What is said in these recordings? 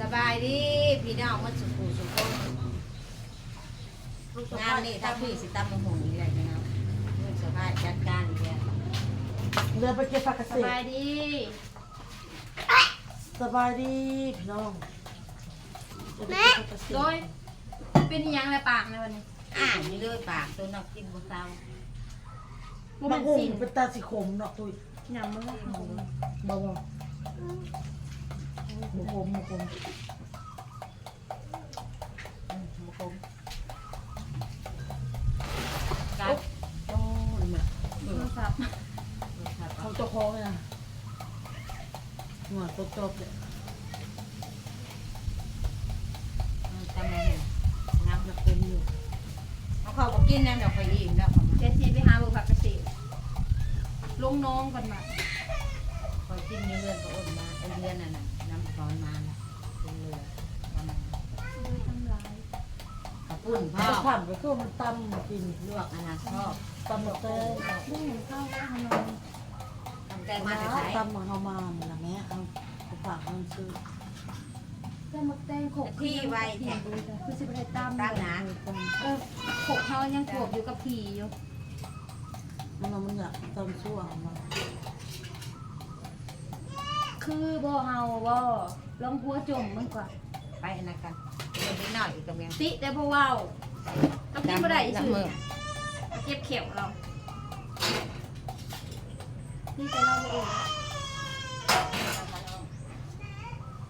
สบายดีพี่น้องมันสุขุสุขคนงานนี่ถ้าพี่สิตำมะฮงนี่แหละพี่น้องลูกสะพ้ายจัดการอีกแล้วเรือไปเก็บผักเกสษตรบายดี สบายดีพี่น้องแม่โดยเป็นอิหยังไรปากในวันนี้อ่านนี่เลยปากตัวนอกกินบนเตามันมันหุ่งเป็นตาสีขมเนาะตุ้ยยำมันเบาๆ หมูขมหมูขมบุคมกัดโอ้ยม่มันสับเขาเจ้าของเลยนะหัวตัวจบเลยตำมะฮงน้ำอยากเป็นอยู่เอาเขาบอกกินน้ำดอกไฟอิ่มแล้วเขามาเจสซี่ไปหาบุผักเกษตรลงน้องกันมาคอยกินเรื่อยๆก็อดมาไอเดือนน่ะนะ น้ำร้อนมาแล้วเป็นเรือประมาณด้วยทั้งหลายกระปุ่นพ่อถ้าผ่านไปก็มันตำกินลวกอันนั้นชอบตำหมดเลยไม่เห็นข้าวข้าวนอนทำแกงมาแต่นะใช้ตำมาเฮามามันละแม่เอาไปฝากมันซื้อแต่หมกแตงขบคือสิบไทยตามตั้งนะเออขบเขายังขบอยู่กับผีอยู่มันเอามันอยากตำชั่วเอามา คือบ่เฮาบ่ลองหัวจมมันกว่าไปอันนั้นกันเดี๋ยวนิดหน่อยอีกกำลังติแต่บ่เว้าเอากินบ่ได้ซื่อน้ำมือเจ็บเขียวเรานี่แต่เราบ่เอง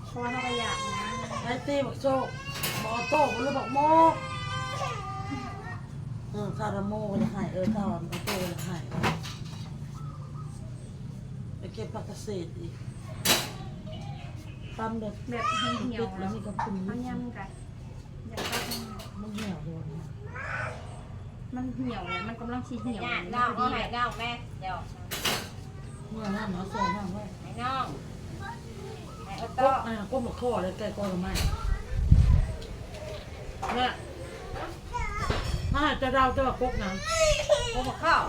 เพราะว่าเราก็อยากนะไอ้ตีบักโชคบอโต้มันเลยบอกโมกเออซาดาโมก็จะหายเออซาดาโมโต้ก็จะหายไปเก็บผักเกษตรอีก ตำแบบแบบให้เหี่ยวแล้วมีกระพุ้งมันยำกันอยากเข้าไปมันเหี่ยวโดนมันเหี่ยวเลยมันกำลังสีเหี่ยวเนี่ยเลยน้องพอเอาดีให้เลยน้องแม่เดี๋ยวเนี่ยน้ำหนาโซ่น้ำไว้ให้น้องห้เอาก็โต๊ะอ่าก็มาข้อเลยไก่ก้อนไม้เนี่ยถ้าจะเราจะแบบกกน้ำโอ้มาข้าว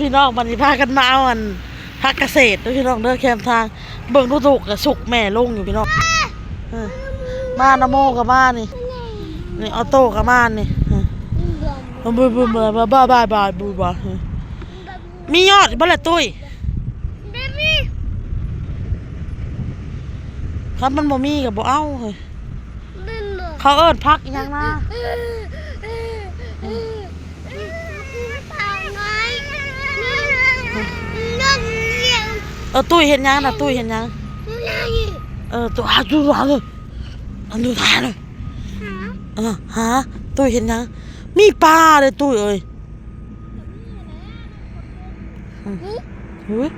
พี่น้องบันทีพากันมาเอาอัน พักเกษตรด้วยพี่น้องเด้อแคมทาง เบิ่งดูถูกกับสุกแม่ลงอยู่พี่น้องมานะโมกับมานี่นี่ออโต้กับมานี่เออบึ้มบึ้มบ้าบ้าบ้าบ้าบูบ้ามียอดบ่ละตุ้ยครับมันบ่มีกับบ่เอาเฮ้ยเขาเอิ้นพักอีหยังนะ ออตุ้ยเห็นหยังน่ะตุ้ยเห็นหยังเออตัวหาตัวหาเลยอันดูทาเลยเออหาตุ้ยเห็นหยังมีปลาเลยตุ้ยเอ้ยอืมหุ้ย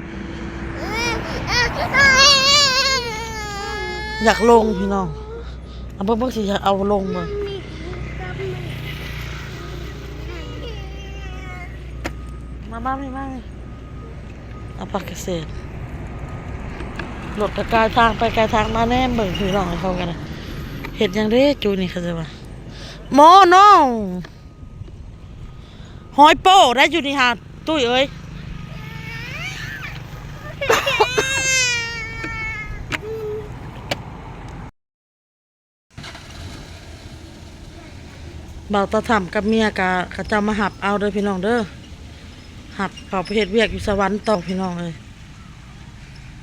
อยากลงพี่น้องเอาเบิ่งเบิ่งสิอยากเอาลงมามาบ้านไม่บ้านเอาปักเกษตร รถกระกายทางไปกายทางมาแน่เบิ่งพี่น้องให้เขากันเห็ดยังเด้จูนี่เขาจะว่าหมน้องหอยโป้ได้อยู่นี่ฮะตุ้ยเอ้ยเบาตาถ่ำกับเมียกะกะเจ้ามาหับเอาเด้อพี่น้องเด้อหับเขาไปเฮ็ดเวียกอยู่สวรรค์ต่อพี่น้องเลย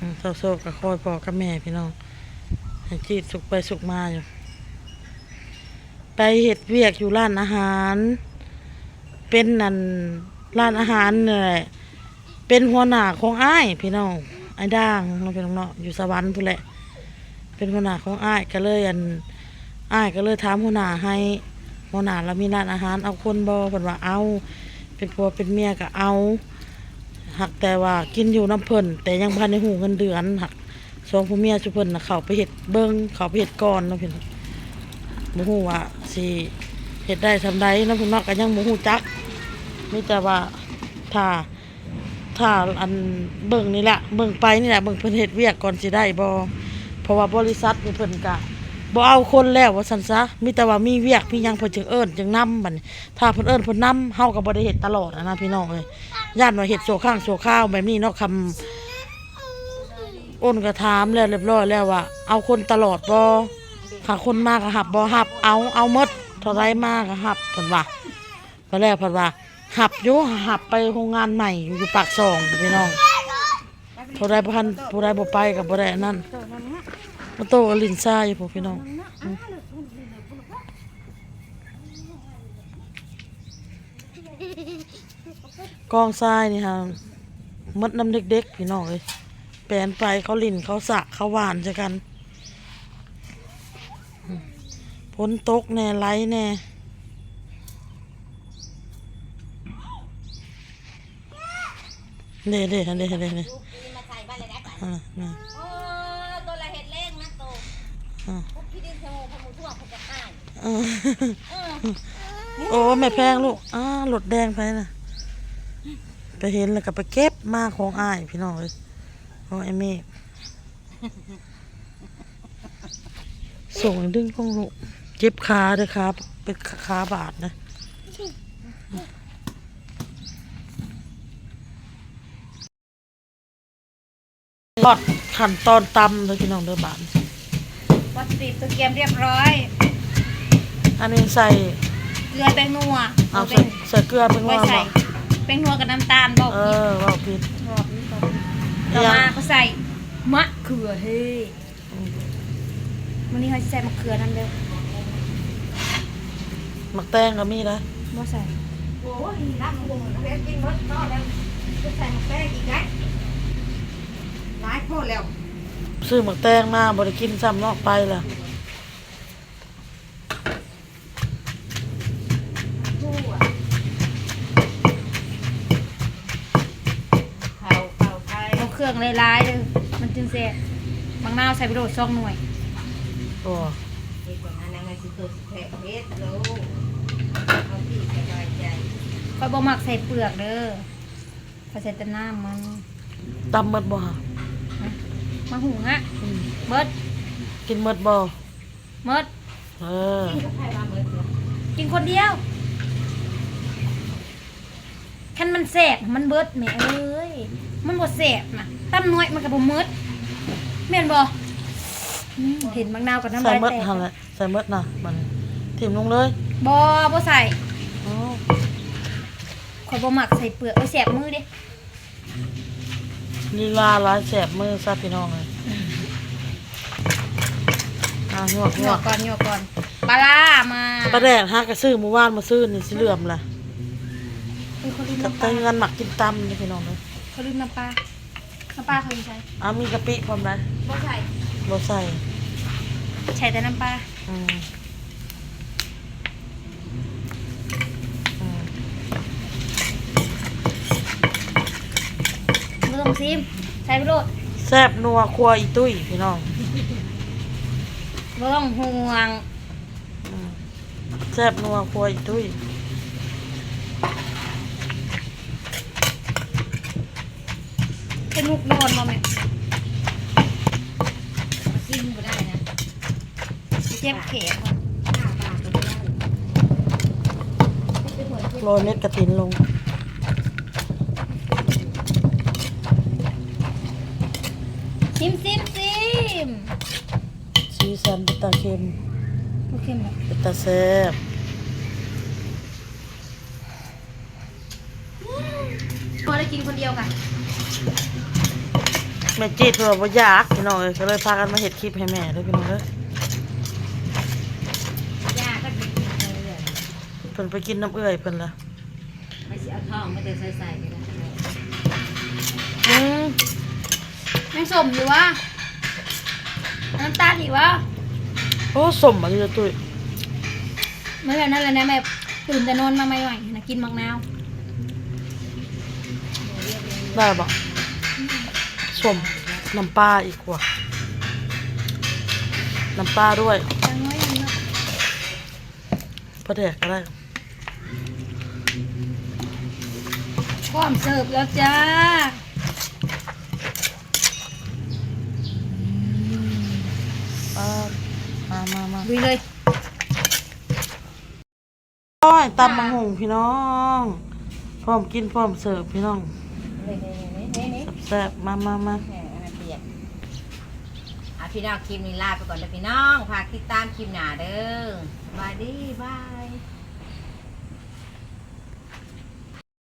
อืมเศร้าโศกกับคอยพ่อกับแม่พี่น้องจีดสุกไปสุกมาอยู่ ไปเฮ็ดเวียกอยู่ร้านอาหาร เป็นนั่นร้านอาหารนี่แหละเป็นหัวหน้าของอ้ายพี่น้องไอ้ด่างน้องพี่น้องเนาะอยู่สวรรค์พุ่นแหละ เป็นหัวหน้าของอ้ายก็เลยอันอ้ายก็เลยถามหัวหน้าให้หมอหน้าเรามีร้านอาหารเอาคนบอเพิ่นว่าเอา เป็นผัวเป็นเมียก็เอา หักแต่ว่ากินอยู่น้ำเพิ่นแต่ยังพันในหูเงินเดือนหักสองผู้เมียสุเพิ่นน่ะเขาไปเฮ็ดเบิ่งเขาไปเฮ็ดก่อนเนาะเพิ่นบ่ฮู้ว่าสิเฮ็ดได้ทำใดเนาะเพิ่นเนาะก็ยังบ่ฮู้จักมีแต่ว่าถ้าถ้าอันเบิ่งนี่แหละเบิ่งไปนี่แหละเบิ่งเพิ่นเฮ็ดเวียกก่อนสิได้บ่เพราะว่าบริษัทนี่เพิ่นก็ บ่เอาคนแล้วว่าซั่นซะมีแต่ว่ามีเวียกมีหยังเพิ่นจึงเอิ้นจึงนำบัดนี้ถ้าเพิ่นเอิ้นเพิ่นนำเฮาก็บ่ได้เฮ็ดตลอดอะนะพี่น้องเอ้ยย่านว่าเฮ็ดโซข้างโซข้าวแบบนี้เนาะคำอ้นก็ถามแล้วเรียบร้อยแล้วว่าเอาคนตลอดบ่หาคนมากก็หับบ่หับเอาเอาหมดเท่าไรมากก็หับเพิ่นว่าตอนแรกเพิ่นว่าหับอยู่หับไปโรงงานใหม่อยู่ปากซองพี่น้องผู้ใดบ่ทันผู้ใดบ่ไปก็บ่ได้อันนั่น มาโตกับลินซ่าอยู่พวกพี่น้องกองทรายนี่ฮะมดน้ำเด็กๆพี่น้องเอ้ยแปลนไปเขาลินเขาสะเขาหวานจะกันอืมฝนตกแน่ไหลแน่เด้เด้เด้เด้เด้ลูกนี่มาใส่บ้านเลยได้ พวกพี่ดินสมูพมูทั่วพวกจะอ้ายอ่าเออโอ้แม่แพงลูกอ้าหลดแดงไปนะไปเห็นแล้วก็ไปเก็บมาของอ้ายพี่น้องเลยของไอ้เมฆส่งดึงของลูกเจ็บขาเด้อครับ เป็นขาบาดนะทอดขั้นตอนตำเลยพี่น้องเด้อบาน วัตถุดิบตัวเกียมเรียบร้อย อันนี้ใส่เกลือแป้งนัวเอาเป็ใส่นใส่เกลือเป็นไว้ว่าใส่บ่แป้งนัวกับน้ำตาลบอกเอผิดอว่าผิดบอกผิดบอกผิดต่อมาก็ใส่มะเขือเฮ้ยอืมวันนี้เขาจะใส่มะเขือนั่นเด้อหมักแตงก็มีนะบ่ใส่โอ้ยรับวงแล้วกินรสนอแล้วจะใส่มะแป้งอีกไหมหลายโคตรแล้ว ซื้อหมักแตงมาบริกินซ้ำนอกไปล่ะทั่วเขาเขาไทยเอาเครื่องหลายๆเลยมันจึงแซ่บบางนาวใส่ไปโดดซองหน่วยโอ้เด็กกว่านั้นนะสิตัวสิแพ้เพชรลูกเอาที่สบายใจก็บ่มักใส่เปลือกเด้อเขาใส่แต่น้ำมันตำหมดบ่ฮะ มาหุงอะอืมเบิดกินหมดบ่เบิดเออกินกับใครมาเหมือนกันกินคนเดียวคันมันแซ่บมันเบิดแหม่เอ้ยมันบ่แซ่บน่ะตั้มน้อยมันก็บ่หมืดแม่นบ่อืมเห็นบางนาวกับน้ำใส่ลายหมดแตกหั่นแหละใส่หมดนะมันทิ่มลงเลยบ่บ่ใส่อ๋อข่อยบ่มักใส่เปลือกเอาแซ่บมือเด้ ลีลาหลายแสบมือซะพี่น้องเลยอะงวกหงยววกกก่อนหยวกก่อนปลาร้ามาปลาแดกฮะกระซื้อเมื่อวานมาซื้อนี่สิเหลื่อมล่ะเออเขาลืมกับน้ำปแต่ลาเงินหมักกินตำนี่พี่น้องเลยเขาลืมน้ำปลาน้ำปลาเขาลืมใส่เอามีกะปิพร้อมได้บ่ใส่บ่ใส่ใส่แต่น้ำปลาอืม บ่ต้องซิมใส่ไปโลดแซ่บนัวครัวอีตุ้ยพี่น้องบ่ต้องห่วงอืมแซ่บนัวครัวอีตุ้ยเป็นลูกนอนบ่แม่กินก็ได้นะเจ็บแขนห้าบาทก็ได้โรยเม็ดกระถินลง ซิมซิมซิมสีสันเป็นตาเค็มโอเคไหมเป็นตาแซ่บพอได้กินคนเดียวกันแม่จีดเพิ่นว่าบ่อยากพี่น้องเอ้ยก็เลยพากันมาเฮ็ดคลิปให้แม่เด้อพี่น้องเด้อยาก็เป็นเลยเพิ่นไปกินน้ำเอื้อยเพิ่นล่ะไม่ใช่เอาทองไม่ได้ใส่ใส่ไปนะอืมยัง สมอยู่วะน้ำตาลอีกวะโอ้สมอันนี้ตุ้ยไม่แบบนั้นเลยนะแบบตื่นแต่นอนมาใหม่ๆนะกินมักนาวได้บ่สมน้ำปลาอีกว่าน้ำปลาด้วยยังน้อยยังน้อยปลาแดกก็ได้พร้อมเสิร์ฟแล้วจ้า อ่ามามามาดูเลยโอ้ยตำมังหงพี่น้อง พร้อมกินพร้อมเสิร์ฟพี่น้องนี่นี่นี่นี่นี่แซ่บๆมามามาแหมอันนั้นเปียกพี่น้องคลิปนี้ลาไปก่อนเด้อพี่น้อง ฝากติดตามคลิปหน้าเด้อสบายดีบาย